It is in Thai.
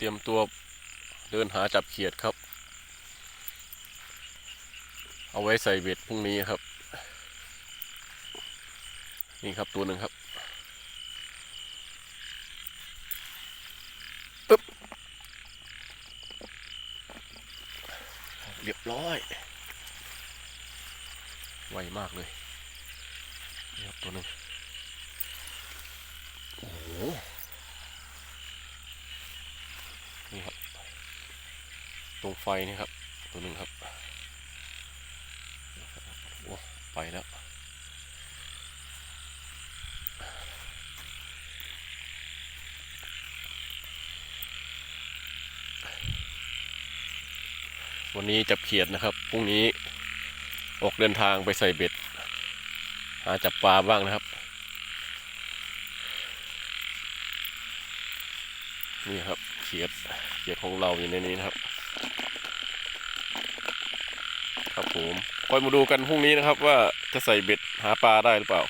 เตรียมตัวเดินหาจับเขียดครับ เอาไว้ใส่เบ็ดพรุ่งนี้ครับ นี่ครับตัวหนึ่งครับปึ๊บเรียบร้อย ไวมากเลยนี่ครับตัวหนึ่งโอ้โห นี่ครับ ตรงไฟนี่ครับ ตัวหนึ่งครับโอ้ไปแล้ววันนี้จับเขียดนะครับ พรุ่งนี้ออกเดินทางไปใส่เบ็ด หาจับปลาบ้างนะครับ นี่ครับ เขียดเขียดของเราอยู่ในนี้นะครับ ครับผมคอยมาดูกันพรุ่งนี้นะครับ ว่าจะใส่เบ็ดหาปลาได้หรือเปล่า